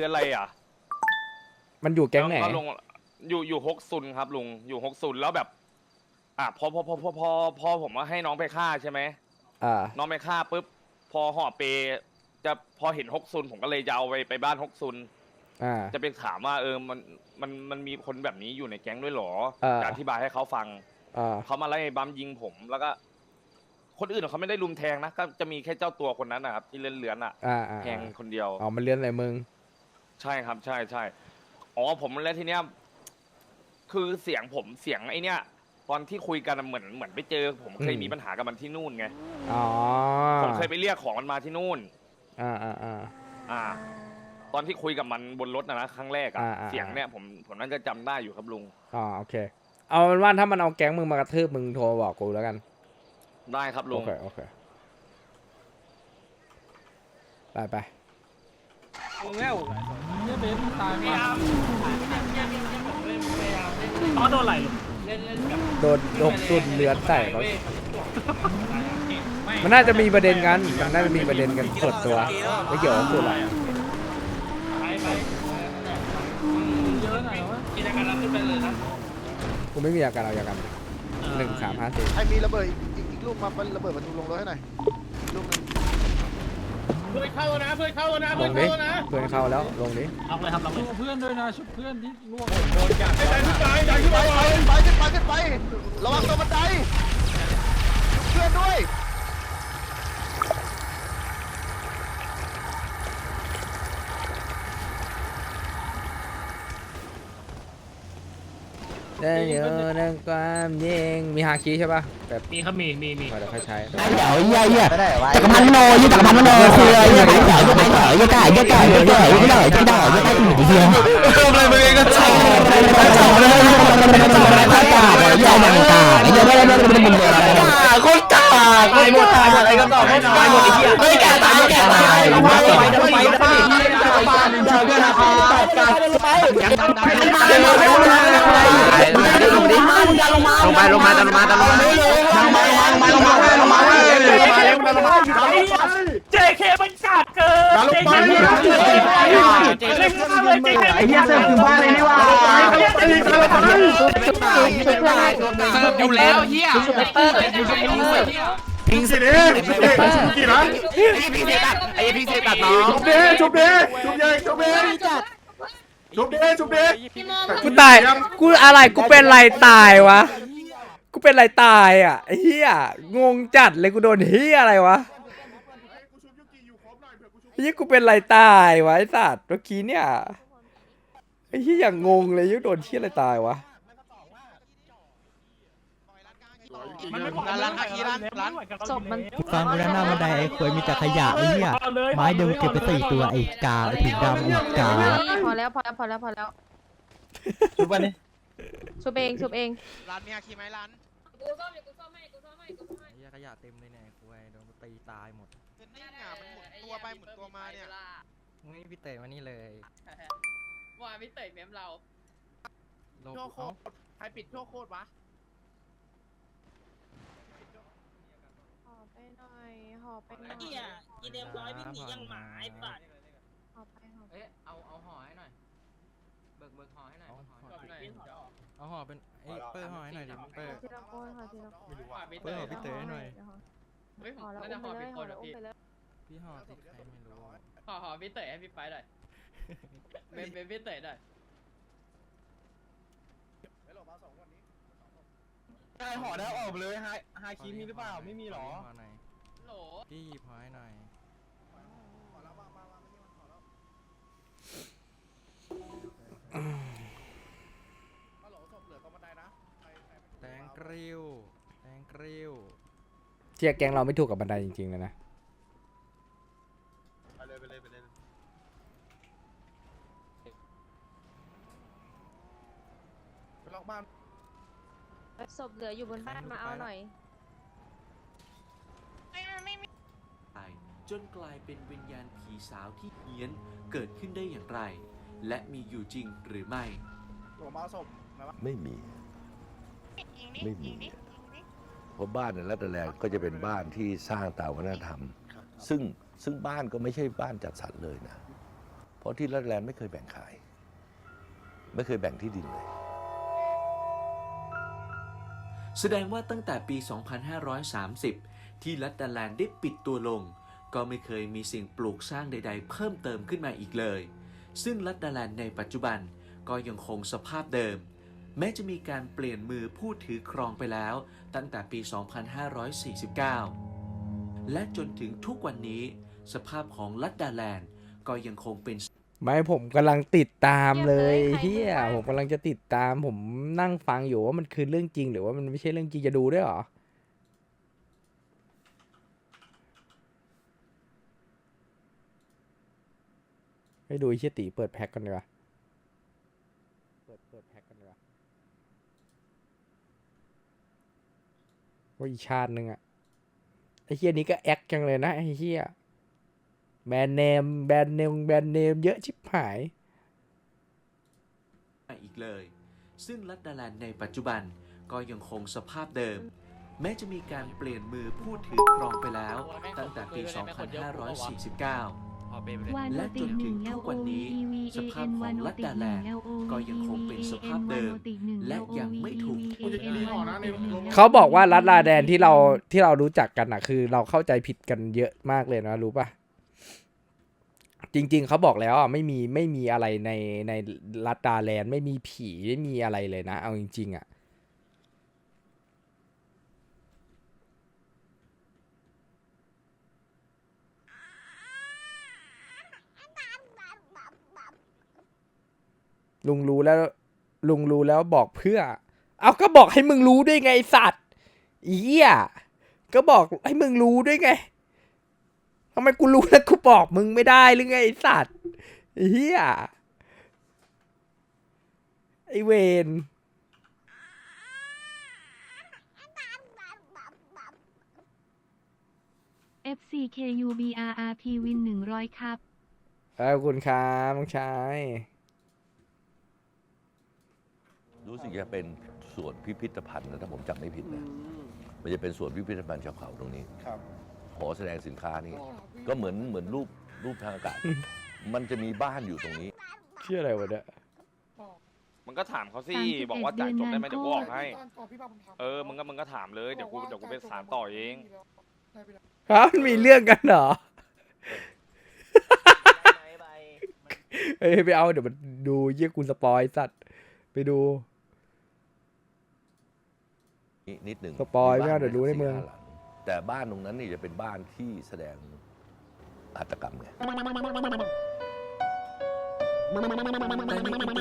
เดือนอะไรอะมันอยู่แก๊งไหนก็ลงอยู่อยู่ฮกซุนครับลุงอยู่ฮกซุนแล้วแบบ อะพอพอพอพอพอพอผมมาให้น้องไปฆ่าใช่ไหมอ่า น้องไปฆ่าปุ๊บพอห่อเปจะพอเห็นฮกซุนผมก็เลยจะเอาไปไปบ้านฮกซุน อ่า จะไปถามว่าเออมันมันมันมีคนแบบนี้อยู่ในแก๊งด้วยเหรอเออ จะอธิบายให้เขาฟัง อ่า เขามาไล่บัมยิงผมแล้วก็ คนอื่นเขาไม่ได้ลุมแทงนะก็จะมีแค่เจ้าตัวคนนั้นนะครับที่เลื่อนเลือนๆอะอ่าอ่าแทงคนเดียว อ๋อ มันเลื่อนอะไรมึง ใช่ครับใช่ใช่อ๋อผมแล้วทีเนี้ยคือเสียงผมเสียงไอเนี้ยตอนที่คุยกันอะเหมือนเหมือนไปเจอ ผมเคยอืม มีปัญหากับมันที่นู่นไงอ๋อผมเคยไปเรียกของมันมาที่นู่น อ่าอ่าอ่า อ่า ตอนที่คุยกับมันบนรถนะนะครั้งแรกอะอ่าอ่า เสียงเนี่ยผมผมน่าจะจำได้อยู่ครับลุงอ๋อโอเค เอาเป็นว่าถ้ามันเอาแก๊งมึงมากระทืบมึงโทรมาบอกกูแล้วกัน ได้ครับลุโองเคโอเค ไปไปอ๋ อโดนไหลโดนยกตุนเลือนใส่เขามันน่าจะมีประเด็นกัน มันน่าจะมีประเด็นกันส่วนตัว ไม่เกี่ยวกับกูหรอกไหน่อยวะกิจการรับขึ้นไปเลยนะกูไม่มีอาการเอาอย่างกันหนึ่งสามห้าสี่ใครมีระเบิดอีกอีกลูกมาเป็นระเบิดประตูลงรถให้หน่อย เพื่อนเข้านะเพื่อนเข้านะลเพื่อนงดิเข้านะเพื่อนเข้าแล้วลงดิเอาเลยครับเอาเลยเพื่อนด้วยนะชุบเพื่อนที่ล่วงไปไปขึ้นไปขึ้นไปขึ้นไประวังตัวบันไดเพื่อนด้วย ได้เยอะนะความยิงมีฮาคิใช่ป่ะแบบมีครับมีมีมีเดี๋ยวค่อยใช้เดี๋ยวเยี่ยเยี่ยจักรพันโนยี่จักรพันโนคือเยี่ยไหนเดี๋ยวยี่ไหนเดี๋ยวยี่ไก่ยี่ไก่ยี่ไก่ยี่ไก่ยี่ไก่ยี่ไก่ยี่ไก่เยี่ยทำอะไรมึงเองก็ชอบก็ชอบเลยชอบอะไรก็กาดยี่หนังกาดยี่ไม่ได้ไม่ได้ไม่ได้กาคนกาดตายหมดตายหมดอะไรก็ตอบไม่ตายหมดไอ้เหี้ยเฮ้ยแกตายแกตายลงไปลงไปลงไปลงไปเดินเดินไปกาดลงไปยังดันดันลงไปลงไปลงไปลงไปลงไปลงมาลงมาลงมาลงมาลงมาลงมาลงมาลงมาลงมาลงมาลงมาลงมาลงมาเจเคมันกาดเกินเจเคมันกาดเกินเจเคมันกาดเลยเจเคไอ้เหี้ยเสิร์ฟถึงบ้านเลยนี่ว่าอยู่แล้วเฮียเตอร์ พิงสิเด้กี่นะไอ้พิงสิตัดไอ้พิงสิตัดน้องชุบเด้ชุบเด้ชุบเด้ชุบเด้ ชุบเด้ชุบเด้กูตาย กูอะไร กูเป็นไรตายวะ กูเป็นไรตายอะไอ้เฮียงงจัดเลยกูโดนเฮียอะไรวะกูชุบยุกิอยู่ครบหน่อยเผื่อกูชุบไอ้เฮียกูเป็นไรตายวะไอ้สัตว์เมื่อกี้เนี่ยไอ้เฮียอย่างงงเลยยังโดนเฮียอะไรตายวะ ศพมัน ฟังกูด้านหน้าบันไดไอ้ควยมีแต่ขยะไอ้เหี้ยไม้เดิมเก็บไปสี่ตัวไอ้กาไอ้ถุงดำไอ้กาพอแล้วพอแล้วพอแล้วพอแล้วชุบวันนี้ชุบเองชุบเองร้านมีอาคีไหมร้านไอ้เหี้ยขยะเต็มเลยเนี่ยควยโดนกูตีตายหมดเป็นนี่หงามันหมุนตัวไปหมุนตัวมาเนี่ยนี่พี่เต๋มานี่เลย ว่าไม่เตะเมมเราลบโชว์โคเอ้าตรใครปิดโชว์โคตรวะ ห่อไปหน่อยห่อไปหน่อยเหี้ยอีเดมร้อยวิ่งหนียังหมาไอ้สัตว์ห่อไปห่อไปเอ๊ะเอาเอาห่อให้หน่อย เบิกเบิกห่อให้หน่อยห่อก่อนไหนเอาห่อเป็นเอ้ยเปิ้ลห่อให้หน่อยดิเปิ้ลทีละคนห่อทีละคนเปิ้ลห่อพี่เต๋ให้หน่อยเฮ้ยห่อแล้วน่าอุ้จะมห่อไปผิดเลยคห่อนแล้วอะอุ้มพี่ไปเลยพี่ห่อติดใครไม่รู้ห่อห่อพี่เต๋ให้พี่ไปหน่อยเป็นเป็นพี่เต๋หน่อยได้ห่อแล้วออกเลยฮาฮาคีมีหรือเปล่าไม่มีหรอ ห่อหน่อยโหลพี่หยิบห่อให้หน่อยแตงกริวแตงกริวเชียแกงเราไม่ถูกกับบันไดจริงๆเลยนะ ไปเลยไปเลยไปเลยไปล็อกบ้านศพเหลืออยู่บนบ้านมาเอาหน่อย จนกลายเป็นวิญญาณผีสาวที่เฮี้ยนเกิดขึ้นได้อย่างไร และมีอยู่จริงหรือไม่ ผมเอาศพไม่มีไม่มีเพราะบ้านในรัตแลนด์ก็จะเป็นบ้านที่สร้างตามวัฒนธรรม ซึ่งซึ่งบ้านก็ไม่ใช่บ้านจัดสรรเลยนะ เพราะที่รัฐแลนด์ไม่เคยแบ่งขาย ไม่เคยแบ่งที่ดินเลย แสดงว่าตั้งแต่ปี 2530 ที่รัตดาแลนด์ได้ปิดตัวลง ก็ไม่เคยมีสิ่งปลูกสร้างใด ๆ เพิ่มเติมขึ้นมาอีกเลย ซึ่งรัตดาแลนด์ในปัจจุบันก็ยังคงสภาพเดิม แม้จะมีการเปลี่ยนมือผู้ถือครองไปแล้ว ตั้งแต่ปี 2549 และจนถึงทุกวันนี้ สภาพของรัตดาแลนด์ก็ยังคงเป็นไม่ผมกำลังติดตามเลยเหี้เฮียยเอ้ยใครผมกำลังจะติดตามผมนั่งฟังอยู่ว่ามันคือเรื่องจริง หรือว่ามันไม่ใช่เรื่องจริงจะดูด้วยเหรอ ให้ดูไอ้เชี่ยตีเปิดแพ็คกันดีกว่าเปิดเปิดแพ็คกันดีกว่าว่าอีกชาติหนึ่งอะไอ้เฮียนี้ก็แอคจังเลยนะไอ้เฮียแบรนด์เนมแบรนด์เนมแบรนด์เนมเยอะชิบหาย อีกเลย ซึ่งรัตดาแลนด์ในปัจจุบันก็ยังคงสภาพเดิม แม้จะมีการเปลี่ยนมือผู้ถือครองไปแล้ว ตั้งแต่ปี 2549 และจนถึงทุกวันนี้ สภาพของรัตดาแลนด์ก็ยังคงเป็นสภาพเดิม และยังไม่ถูก เขาบอกว่ารัฐลาแดนที่เราที่เรารู้จักกันอะคือ เราเข้าใจผิดกันเยอะมากเลยนะรู้ปะจริง ๆเขาบอกแล้วอะไม่มีไม่มีอะไรในในรัฐดาแลนด์ไม่มีผีไม่มีอะไรเลยนะ เอาจริง ๆ อะ ลุงรู้แล้ว ลุงรู้แล้วบอกเพื่อ เอาก็บอกให้มึงรู้ด้วยไงไอ้สัตว์อีเหี้ยก็บอกให้มึงรู้ด้วยไงทำไมกูรู้แล้วกูบอกมึงไม่ได้หรือไงไอ้สัตว์ไอ้เหี้ยไอเวน FCKUBRRP วินหนึ่งร้อยครับขอบคุณครับน้องชาย รู้สึกจะเป็นส่วนพิพิธภัณฑ์นะถ้าผมจำไม่ผิดนะมันจะเป็นส่วนพิพิธภัณฑ์ชาวเขาตรงนี้ครับหอแสดงสินค้านี่ ก็เหมือนเหมือนรูปรูปทางอากาศ มันจะมีบ้านอยู่ตรงนี้ เชื่ออะไรวะเนี่ยมันก็ถามเขาสิ31บอกว่าจ่ายจบได้ไหมเดืเดี๋อยนวกูงานออกให้เออมึงก็มึงก็ถามเลยเดี๋ยวกูเดี๋ยวกูไปสารต่อเองฮะมันมีเรื่องกันเหรอเฮ้ยไปเอาเดี๋ยวมันดูเยี่ยกูสปอยสัตว์ ไปดู นินิดหนึ่งสปอยล์บ้าไม่เอาเดี๋ยวรู้ในเมือง สี่ห้าหลัแต่บ้านตรงนั้นนี่จะเป็นบ้านที่แสดงหัตถกรรมไง แต่ใน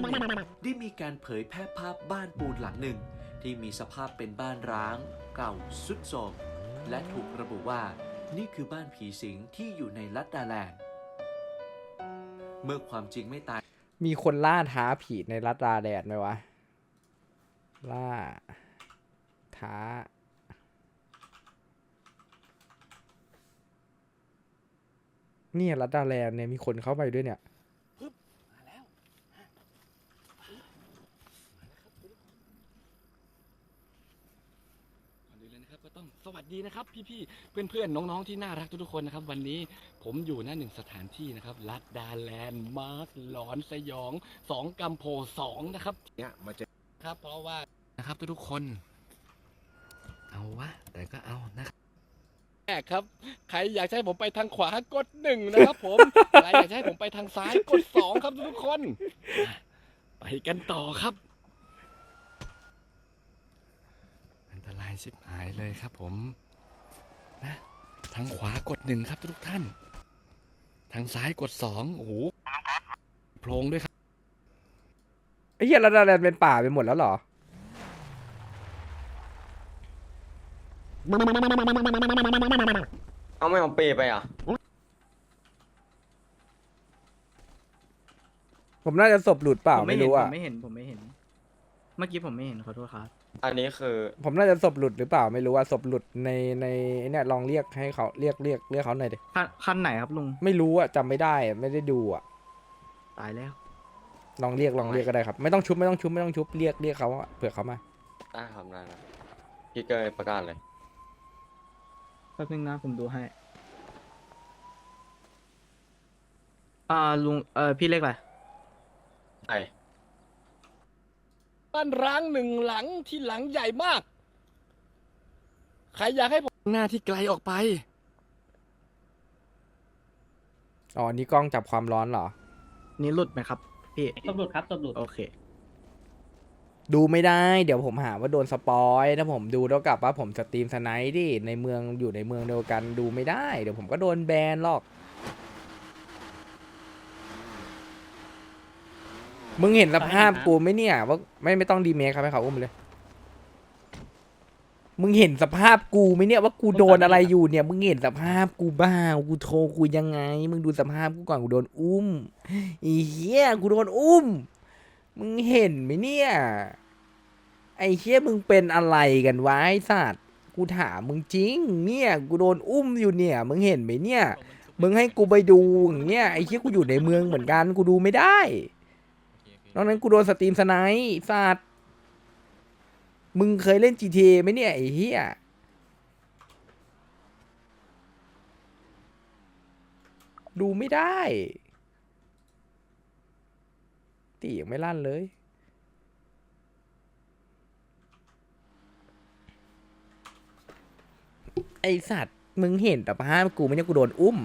อินเทอร์เน็ตได้มีการเผยแพร่ภาพบ้านปูนหลังหนึ่ง ที่มีสภาพเป็นบ้านร้าง เก่าสุดโทรมและถูกระบุว่า นี่คือบ้านผีสิงที่อยู่ในรัตดาแลนด์ เมื่อความจริงไม่ตายมีคนล่าท้าผีในรัฐราแดดไหมวะ ล่า ท้า เนี่ยรัฐดาแลนด์เนี่ยมีคนเข้าไปด้วยเนี่ยก่อนอื่นเลยนะครับก็ต้องสวัสดีนะครับ พี่ๆ เพื่อนๆ น้องๆ ที่น่ารักทุกๆ คนนะครับ วันนี้ผมอยู่หน้าหนึ่งสถานที่นะครับลัดดาแลนด์มาร์คหลอนสยองสองกัมโพสองนะครับเนี่ยมาเจอครับเพราะว่านะครับทุกๆ คน เอาวะ แต่ก็เอานะครับแรกครับ ใครอยากจะให้ผมไปทางขวากดหนึ่งนะครับผม ใครอยากจะให้ผมไปทางซ้ายกดสองครับทุกๆคนอะไปกันต่อครับ อันตรายชิบหายเลยครับผม นะ ทางขวากดหนึ่งครับทุกท่าน ทางซ้ายกดสองโอ้โหโพรงด้วยครับไอ้เหี้ยรัฐดาแลนด์เป็นป่าไปหมดแล้วเหรอ เอาไม่เอาเปไปอะ ผมน่าจะศพหลุดเปล่าไม่รู้อะผมไม่เห็นผมไม่เห็น เมื่อกี้ผมไม่เห็นขอโทษครับ อันนี้คือ ผมน่าจะศพหลุดหรือเปล่าไม่รู้ว่าศพหลุดในในเนี่ยลองเรียกให้เขาเรียกเรียกเรียกเขาหน่อยดิคันคันไหนครับลุง ไม่รู้อะจำไม่ได้อะไม่ได้ดูอะตายแล้ว ลองเรียกลองเรียกก็ได้ครับ ไม่ต้องชุบไม่ต้องชุบไม่ต้องชุบเรียกเรียกเขาอะเผื่อเขามา ได้ครับได้ครับพี่เกยประกาศเลยแป๊บนึงนะผมดูให้ อ่าลุงเออพี่เล็กอะไรไหนบ้านร้างหนึ่งหลังที่หลังใหญ่มาก ใครอยากให้ผมหน้าที่ไกลออกไป อ๋อ นี่กล้องจับความร้อนเหรอ นี่หลุดไหมครับ พี่ตำรวจครับตำรวจโอเค ดูไม่ได้ เดี๋ยวผมหาว่าโดนสปอยถ้าผมดูแล้วกลับว่าผมสตรีมสไนด์ดิในเมืองอยู่ในเมืองเดียวกันดูไม่ได้ เดี๋ยวผมก็โดนแบนหรอก มึงเห็นสภาพกูไหมเนี่ยว่าไม่ไม่ต้องดีเมคครับให้เขาอุ้มเลย มึงเห็นสภาพกูไหมเนี่ยว่ากูโดนอะไรอยู่เนี่ย มึงเห็นสภาพกูบ้ากูโทรกูยังไง มึงดูสภาพกูก่อนกูโดนอุ้มอีเหี้ยกูโดนอุ้ม มึงเห็นไหมเนี่ย ไอ้เชี่ยมึงเป็นอะไรกันวะไอ้สัตว์กูถามมึงจริง เนี่ยกูโดนอุ้มอยู่เนี่ย มึงเห็นไหมเนี่ย มึงให้กูไปดูอย่างเงี้ยไอ้เชี่ยกูอยู่ในเมืองเหมือนกันกูดูไม่ได้นอกนั้นกูโดนสตรีมสไนป์สัตว์มึงเคยเล่น GTA ไหมเนี่ย ไอ้เหี้ยดูไม่ได้ ตียังไม่ลั่นเลย ไอสัตว์ มึงเห็นแต่ภากูไม่ใช่กูโดนอุ้ม